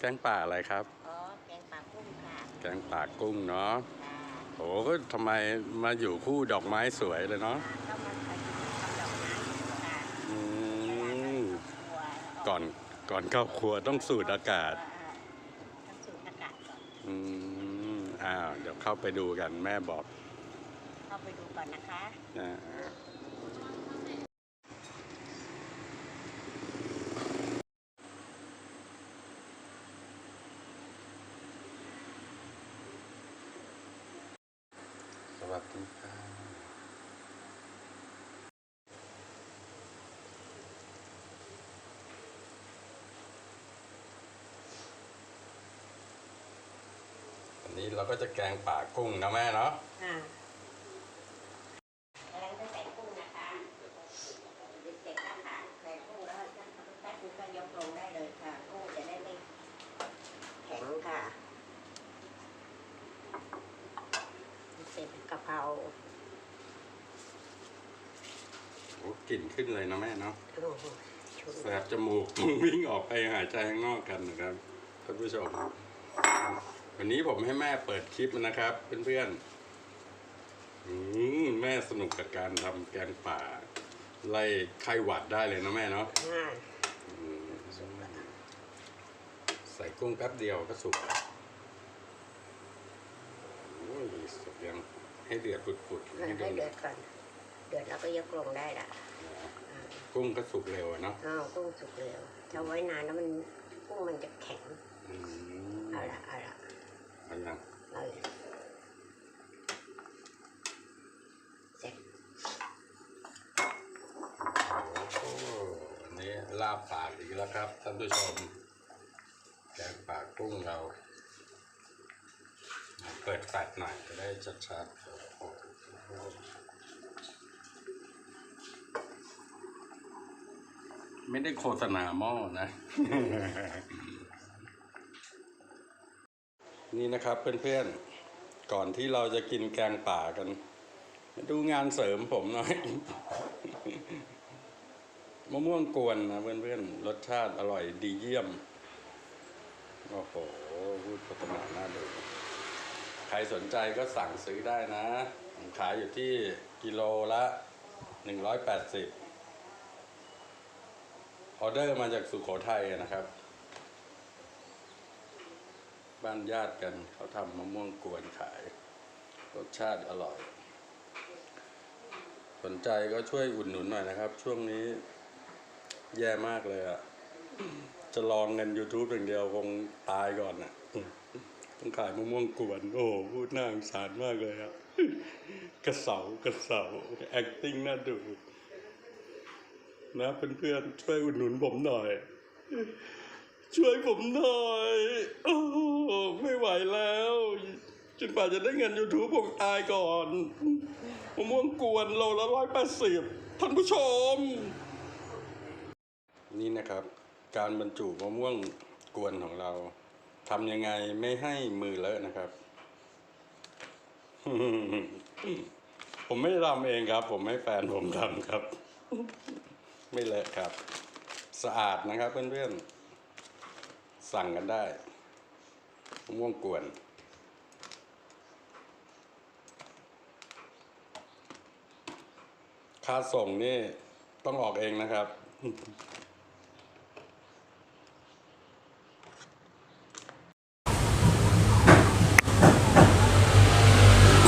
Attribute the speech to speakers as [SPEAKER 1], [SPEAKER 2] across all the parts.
[SPEAKER 1] แกงป่าอะไรครับ
[SPEAKER 2] อ๋อ แกงปลากุ้งค่ะ
[SPEAKER 1] แกงป่ากุ้งเนาะ
[SPEAKER 2] ค่ะ
[SPEAKER 1] โอ้ก็ทำไมมาอยู่คู่ดอกไม้สวยเลยเนาะ
[SPEAKER 2] ก็มันเคยกินข้าวดอกไม้อยู่ค่ะ
[SPEAKER 1] อืม
[SPEAKER 2] ครัว
[SPEAKER 1] ก่อนก่อนเข้าครัวต้องสูดอากาศ
[SPEAKER 2] ต้องสูดอากาศก่อน
[SPEAKER 1] อืม อ้าว เดี๋ยวเข้าไปดูกันแม่บอก
[SPEAKER 2] เข้าไปดูก่อนนะคะ
[SPEAKER 1] อ่า วัสดีค่ะวันนี้เราก็จะแกงป่ากุ้งนะแม่เนาะ
[SPEAKER 2] อ่าแล้วก็ใส่กุ้งนะคะเด็กๆนะคะใส่กุ้งแล้วก็แป๊บนึงก็ยกลงได้เลยค่ะกุ้งจะได้ไม่แข็งค่ะเสร็จ กะเพรา
[SPEAKER 1] โอ้กลิ่นขึ้นเลยนะแม่เนาะ
[SPEAKER 2] โอ้โหชุน
[SPEAKER 1] แสบจมูก วิ่งออกไปหายใจข้างนอกกันนะครับท่านผู้ชมวันนี้ผมให้แม่เปิดคลิปนะครับเพื่อนๆอืมแม่สนุกกับการทำแกงป่า ไล่ไข้หวัดได้เลยนะแม่เนาะ
[SPEAKER 2] อ่า
[SPEAKER 1] อืมใส่กุ้งแป๊บเดียวก็สุกโอ้ยสุกยัง ให้เดือดปุดๆ
[SPEAKER 2] ให้
[SPEAKER 1] ให้ดู
[SPEAKER 2] เดือดก่อน เดือดแล้วก็ยกลงได้ละ
[SPEAKER 1] กุ้งก็สุกเร็วอะเนาะ
[SPEAKER 2] อ้าวกุ้งสุกเร็วถ้าไว้นานแล้วมันกุ้งมันจะแข็ง
[SPEAKER 1] อืม
[SPEAKER 2] เอาละเอาละ
[SPEAKER 1] เอายัง
[SPEAKER 2] เอาเลยเสร็จ
[SPEAKER 1] โอ้โหอันนี้ลาบปากอีกแล้วครับท่านผู้ชมแกงปากกุ้งเราเปิดแฟลชหน่อยจะได้ชัดๆโอ้โหไม่ได้โฆษณาหม้อนะ นี่นะครับเพื่อนๆ ก่อนที่เราจะกินแกงป่ากัน มาดูงานเสริมผมหน่อยมะม่วงกวนนะเพื่อนๆ รสชาติอร่อยดีเยี่ยม โอ้โหพูดโฆษณาหน่าดู ใครสนใจก็สั่งซื้อได้นะ ผมขายอยู่ที่กิโลละหนึ่งร้ออเดอร์มาจากสุโขทัยนะครับ บ้านญาติกันเขาทำมะม่วงกวนขาย รสชาติอร่อย สนใจก็ช่วยอุดหนุนหน่อยนะครับ ช่วงนี้แย่มากเลยอะจะลองเงิน YouTube อย่างเดียวคงตายก่อนอะ ต้องขายมะม่วงกวน โอ้พูดน่าสงสารมากเลยอะกระเสากระเสา acting น่าดู นะเพื่อนๆช่วยอุดหนุนผมหน่อย ช่วยผมหน่อย โอ้ไม่ไหวแล้วจนกว่าจะได้เงิน YouTube ผมตายก่อนมะม่วงกวนโลละร้อยแปดสิบท่านผู้ชม นี่นะครับ การบรรจุมะม่วงกวนของเรา ทำยังไงไม่ให้มือเลอะนะครับ ผมไม่ทำเองครับ ผมให้แฟนผมทำครับ ไม่เลอะครับ สะอาดนะครับเพื่อนๆ สั่งกันได้มะม่วงกวนค่าส่งนี่ต้องออกเองนะครับ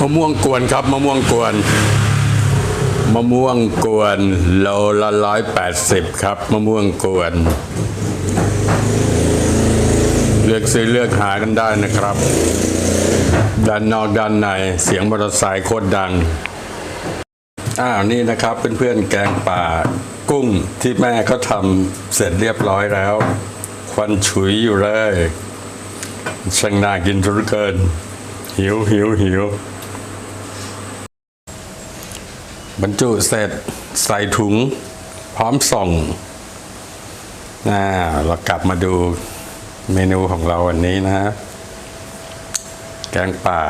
[SPEAKER 1] มะม่วงกวนครับมะม่วงกวนมะม่วงกวนโลละร้อยแปดสิบครับมะม่วงกวน เลือกซื้อเลือกหากันได้นะครับ ด้านนอกด้านในเสียงมอเตอร์ไซค์โคตรดังอ้าวนี่นะครับเพื่อนๆแกงป่ากุ้งที่แม่เขาทำเสร็จเรียบร้อยแล้ว ควันฉุยอยู่เลยช่างน่ากินทุกเกิน หิวหิวหิว บรรจุเสร็จใส่ถุง พร้อมส่งอ่าเรากลับมาดูเมนูของเราวันนี้นะแกงป่า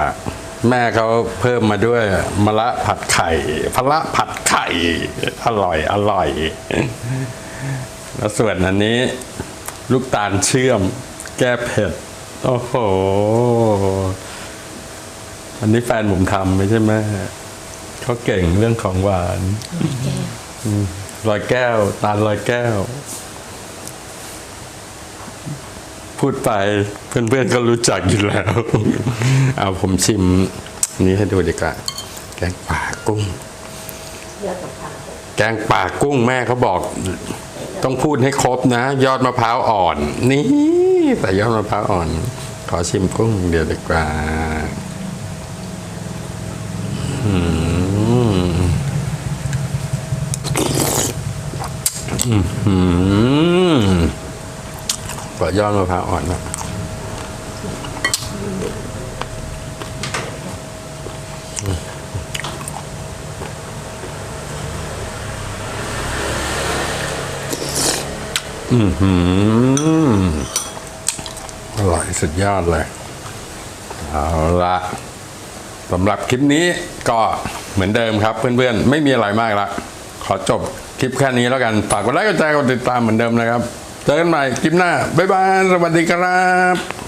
[SPEAKER 1] แม่เขาเพิ่มมาด้วยมะระผัดไข่พะละผัดไข่ อร่อย อร่อย แล้วส่วนอันนี้ ลูกตาลเชื่อม แก้เผ็ด โอ้โห อันนี้แฟนผมทำไม่ใช่ไหม เขาเก่งเรื่องของหวานอืมลอยแก้ว ตาลลอยแก้ว พูดไปเพื่อนๆก็รู้จักอยู่แล้ว เอาผมชิมนี้ให้ดูดีกว่า แกงป่ากุ้ง
[SPEAKER 2] เยอะกับข้าว
[SPEAKER 1] แกงป่ากุ้งแม่เขาบอก ต้องพูดให้ครบนะ ยอดมะพร้าวอ่อน นี่ แต่ยอดมะพร้าวอ่อน ขอชิมกุ้งเดียวดีกว่า อืมขอยอดมะพร้าวอ่อนนะอืมอร่อยสุดยอดเลย เอาละสำหรับคลิปนี้ก็เหมือนเดิมครับเพื่อนๆ ไม่มีอะไรมากละ ขอจบ คลิปแค่นี้แล้วกันฝากกดไลค์กดแชร์กดติดตามเหมือนเดิมนะครับเจอกันใหม่คลิปหน้าบ๊ายบายสวัสดีครับ